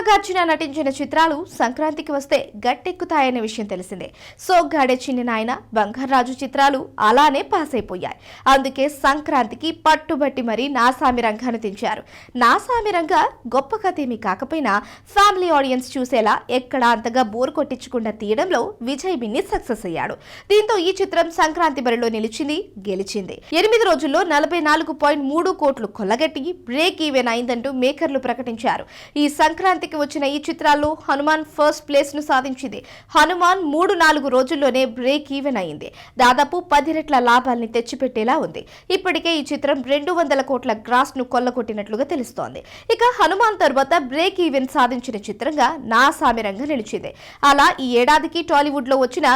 నాగార్జున నటించిన చిత్రాలు సంక్రాంతికి వస్తే గట్టెక్కుతాయనే విషయం తెలిసిందే. సోగ్గాడే చిన్ని నాయన బంగారాజు చిత్రాలు అలానే పాస్ అయిపోయాయి అందుకే సంక్రాంతికి పట్టుబట్టి మరీ నాసామి రంగాను దించారు నాసామి రంగా గొప్ప కథేమీ కాకపోయినా ఫ్యామిలీ ఆడియన్స్ చూసేలా ఎక్కడ అంతగా బోర్ కొట్టించకుండా తీయడంలో విజయ్ బిన్ని సక్సెస్ అయ్యాడు. దీంతో ఈ చిత్రం సంక్రాంతి బరిలో నిలిచింది గెలిచింది. ఎనిమిది రోజుల్లో నలభై నాలుగు పాయింట్ మూడు కోట్లు కొల్లగట్టి బ్రేక్ ఈవెన్ అయిందంటూ మేకర్లు ప్రకటించారు. ఈ సంక్రాంతి తెరకెక్కి వచ్చిన ఈ చిత్రాల్లో హనుమాన్ ఫస్ట్ ప్లేస్ను సాధించింది. హనుమాన్ మూడు నాలుగు రోజుల్లోనే బ్రేక్ ఈవెన్ అయింది. దాదాపు పది రెట్ల లాభాల్ని తెచ్చిపెట్టేలా ఉంది. ఇప్పటికే ఈ చిత్రం రెండు వందల కోట్ల గ్రాస్ను కొల్లగొట్టినట్లుగా తెలుస్తోంది. ఇక హనుమాన్ తర్వాత బ్రేక్ ఈవెన్ సాధించిన చిత్రంగా నా సామిరంగా నిలిచింది. అలా ఈ ఏడాదికి టాలీవుడ్లో వచ్చిన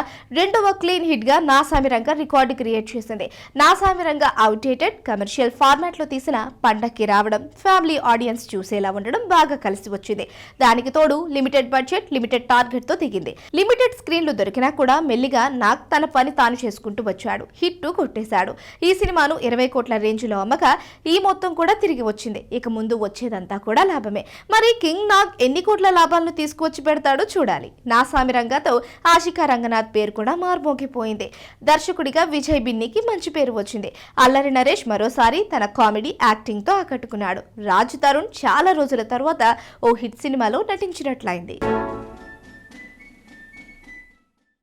రెండవ క్లీన్ హిట్గా నా సామిరంగా రికార్డు క్రియేట్ చేసింది. నా సామిరంగా అవుటేటెడ్ కమర్షియల్ ఫార్మాట్లో తీసిన పండక్కి రావడం ఫ్యామిలీ ఆడియన్స్ చూసేలా ఉండడం బాగా కలిసి వచ్చింది. దానికి తోడు లిమిటెడ్ బడ్జెట్ లిమిటెడ్ టార్గెట్తో దిగింది. లిమిటెడ్ స్క్రీన్లు దొరికినా కూడా మెల్లిగా నాగ్ తన పని తాను చేసుకుంటూ వచ్చాడు. హిట్ కొట్టేశాడు. ఈ సినిమాను ఇరవై కోట్ల రేంజ్లో అమ్మక ఈ మొత్తం కూడా తిరిగి వచ్చింది. ఇక ముందు వచ్చేదంతా కూడా లాభమే. మరి కింగ్ నాగ్ ఎన్ని కోట్ల లాభాలను తీసుకువచ్చి పెడతాడో చూడాలి. నా సామి రంగతో ఆశికా రంగనాథ్ పేరు కూడా మార్మోగిపోయింది. దర్శకుడిగా విజయ్ బిన్నికి మంచి పేరు వచ్చింది. అల్లరి నరేష్ మరోసారి తన కామెడీ యాక్టింగ్తో ఆకట్టుకున్నాడు. రాజ్ తరుణ్ చాలా రోజుల తర్వాత ఓ హిట్ సినిమాలో నటించినట్లయింది.